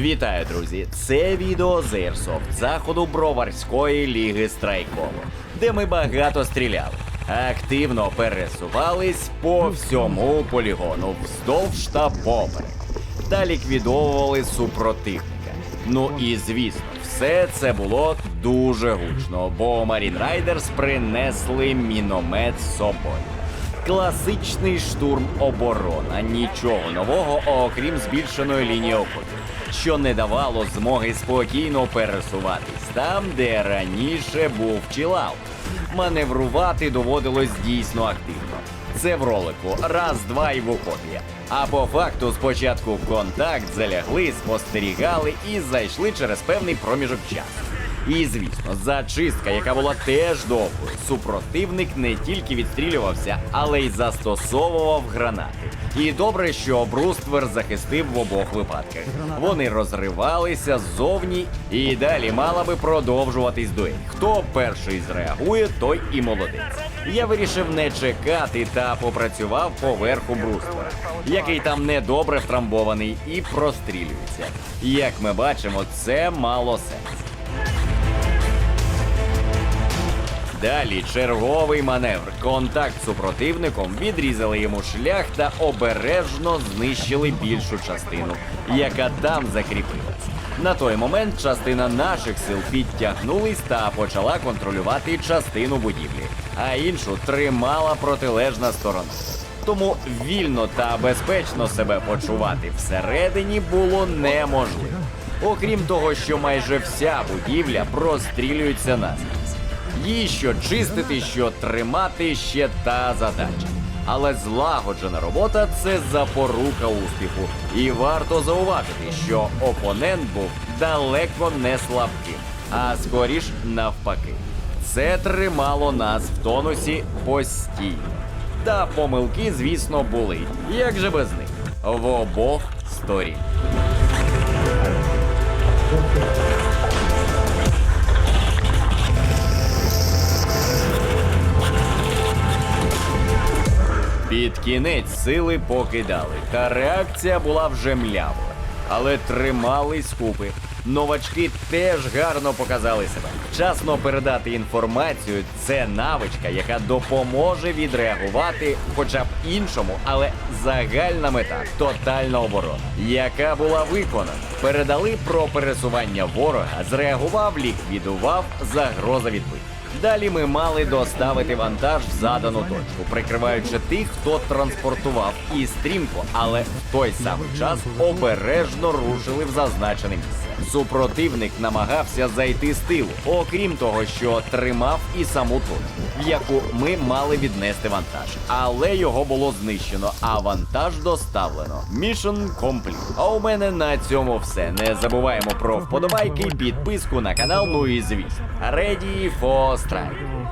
Вітаю, друзі! Це відео з Airsoft заходу Броварської ліги Страйково, де ми багато стріляли, активно пересувались по всьому полігону вздовж та поперек та ліквідовували супротивника. Ну і звісно, все це було дуже гучно, бо Marine Riders принесли міномет з собою. Класичний штурм оборона, нічого нового, окрім збільшеної лінії окопів, що не давало змоги спокійно пересуватись там, де раніше був чілал. Маневрувати доводилось дійсно активно. Це в ролику раз, два і в окопі. А по факту спочатку в контакт залягли, спостерігали і зайшли через певний проміжок часу. І звісно, зачистка, яка була теж довгою, супротивник не тільки відстрілювався, але й застосовував гранати. І добре, що бруствер захистив в обох випадках. Вони розривалися ззовні, і далі мала би продовжуватись дуель. Хто перший зреагує, той і молодець. Я вирішив не чекати та попрацював поверху бруствера, який там недобре втрамбований і прострілюється. Як ми бачимо, це мало сенс. Далі черговий маневр. Контакт з супротивником відрізали йому шлях та обережно знищили більшу частину, яка там закріпилась. На той момент частина наших сил підтягнулись та почала контролювати частину будівлі, а іншу тримала протилежна сторона. Тому вільно та безпечно себе почувати всередині було неможливо. Окрім того, що майже вся будівля прострілюється наскрізь. Її що чистити, що тримати ще та задача. Але злагоджена робота це запорука успіху. І варто зауважити, що опонент був далеко не слабким, а скоріш навпаки. Це тримало нас в тонусі постійно. Та помилки, звісно, були. Як же без них? В обох сторін. Під кінець сили покидали, та реакція була вже млявою. Але тримались купи. Новачки теж гарно показали себе. Вчасно передати інформацію це навичка, яка допоможе відреагувати хоча б іншому, але загальна мета тотальна оборона, яка була виконана. Передали про пересування ворога, зреагував, ліквідував, загроза відбита. Далі ми мали доставити вантаж в задану точку, прикриваючи тих, хто транспортував і стрімко, але в той самий час обережно рушили в зазначене місце. Супротивник намагався зайти з тилу, окрім того, що тримав і саму точку, в яку ми мали віднести вантаж. Але його було знищено, а вантаж доставлено. Mission complete. А у мене на цьому все. Не забуваємо про вподобайки, підписку на канал. Ну і звісно, ready for strike.